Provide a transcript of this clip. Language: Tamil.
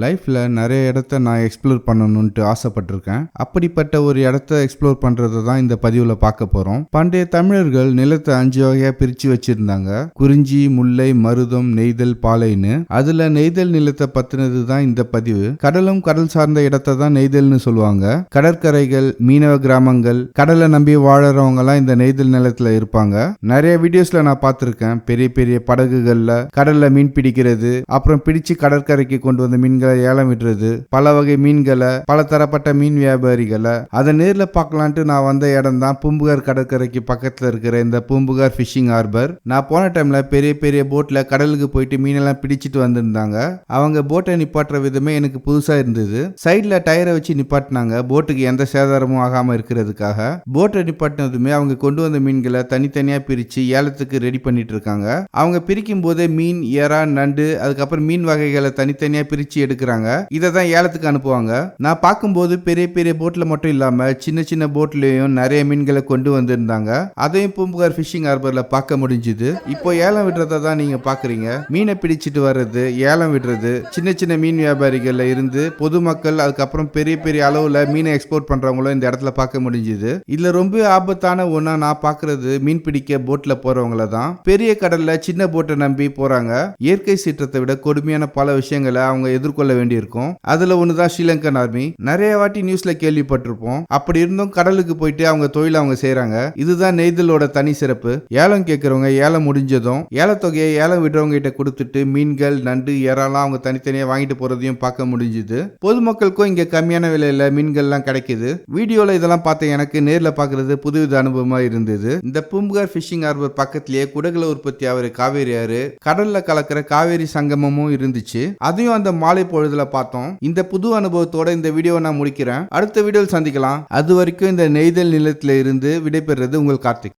லைஃப்பில் நிறைய இடத்த நான் எக்ஸ்ப்ளோர் பண்ணணுன்ட்டு ஆசைப்பட்டிருக்கேன். அப்படிப்பட்ட ஒரு இடத்த எக்ஸ்ப்ளோர் பண்ணுறது தான் இந்த பதிவில் பார்க்க போகிறோம் பண்டைய தமிழர்கள் நிலத்தை அஞ்சு வகையாக பிரித்து வச்சுருந்தாங்க. குறிஞ்சி முல்லை மருதம் நெய்தல் பாலைன்னு. அதில் நெய்தல் நிலத்தை பற்றினது தான் இந்த பதிவு. கடலும் கடல் சார்ந்த இடத்த தான் நெய்தல்னு சொல்லுவாங்க. கடற்கரைகள் மீனவ கிராமங்கள் கடலை நம்பி வாழறவங்கலாம் இந்த நெய்தல் நிலத்தில் இருப்பாங்க. நிறைய வீடியோஸில் நான் பார்த்துருக்கேன். பெரிய பெரிய படகுகளில் கடலில் மீன் பிடிக்கிறது அப்புறம் பிடிச்சு கடற்கரைக்கு கொண்டு வந்த மீன் மீன்களை ஏலம் விடுறது பல வகை மீன்களை பல தரப்பட்ட மீன் வியாபாரிகளை. அதை நேரில் பார்க்கலான்ட்டு நான் வந்த இடம் தான் பூம்புகார் கடற்கரைக்கு பக்கத்தில் இருக்கிற இந்த பூம்புகார் ஃபிஷிங் ஹார்பர் நான் போன டைம்ல பெரிய பெரிய போட்டில் கடலுக்கு போயிட்டு மீனெல்லாம் பிடிச்சிட்டு வந்திருந்தாங்க. அவங்க போட்டை நிப்பாட்டுற விதமே எனக்கு புதுசாக இருந்தது. சைடில் டயரை வச்சு நிப்பாட்டினாங்க. போட்டுக்கு எந்த சேதாரமும் ஆகாமல் இருக்கிறதுக்காக. போட்டை நிப்பாட்டினதுமே அவங்க கொண்டு வந்த மீன்களை தனித்தனியாக பிரித்து ஏலத்துக்கு ரெடி பண்ணிட்டு இருக்காங்க. அவங்க பிரிக்கும் போதே மீன் எறா நண்டு அதுக்கப்புறம் மீன் வகைகளை தனித்தனியாக பிரித்து எடுக்கிறாங்க. இதை தான் ஏலத்துக்கு அனுப்புவாங்க. நான் பார்க்கும்போது பெரிய பெரிய போட்டில் மட்டும் இல்லாமல் சின்ன சின்ன போட்லேயும் நிறைய மீன்களை கொண்டு வந்திருந்தாங்க. அதையும் பூம்புகார் ஃபிஷிங் ஹார்பரில் பார்க்க முடிஞ்சுது. இப்போ ஏலம் விடுறத தான் நீங்கள் பார்க்குறீங்க. மீனை பிடிச்சிட்டு வர்றது ஏலம் விடுறது சின்ன சின்ன மீன் வியாபாரிகள்ல இருந்து பொதுமக்கள் அதுக்கப்புறம் பெரிய பெரிய அளவில் மீனை எக்ஸ்போர்ட் பண்ணுறவங்களும் இந்த இடத்துல பார்க்க முடிஞ்சுது. இதில் ரொம்ப ஆபத்தான ஒன்றா நான் பார்க்குறது மீன் பிடிக்க போட்டில் போகிறவங்கள தான். பெரிய கடலில் சின்ன போட்டை நம்பி போகிறாங்க இயற்கை சீற்றத்தை விட கொடுமையான பல விஷயங்களை அவங்க எதிர்கொள்ள வேண்டியிருக்கும். அதில் ஒண்ணுதான் தான் ஸ்ரீலங்கன் ஆர்மி. நிறைய வாட்டி நியூஸ்ல கேள்விப்பட்டிருப்போம். அப்படி இருந்தும் கடலுக்கு போயிட்டு அவங்க தொழில் அவங்க செய்யறாங்க இதுதான் நெய்தலோட தனி சிறப்பு. ஏலம் கேட்கறவங்க ஏலம் முடிஞ்சதும் ஏலத்தொகையை ஏலம் விடுறவங்க கிட்ட கொடுத்துட்டு மீன்கள் நண்டு இறாலாம் அவங்க தனித்தனியாக வாங்கிட்டு போறதையும் பார்க்க முடிஞ்சுது. பொதுமக்களுக்கும் இங்க கம்மியான விலையில மீன்கள்லாம் கிடைக்குது. வீடியோல இதெல்லாம் பார்த்த எனக்கு நேர்ல பாக்குறது புதுவித அனுபவமா இருந்தது. இந்த பூம்புகார் ஃபிஷிங் ஹார்பர் பக்கத்திலேயே குடகுல உற்பத்தி ஆகிற காவேரி ஆறு கடல்ல கலக்கிற காவேரி சங்கமமும் இருந்துச்சு. அதையும் அந்த மாலை பொழுதுல பார்த்தோம். இந்த புது அனுபவத்தோட இந்த வீடியோவை நான் முடிக்கிறேன். அடுத்த வீடியோவில் சந்திக்கலாம். அது வரைக்கும் இந்த நெய்தல் நிலத்தில இருந்து விடைபெறுறது உங்கள் கார்த்திக்.